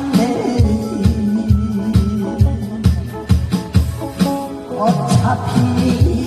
안돼 어차피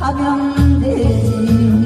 하면 되지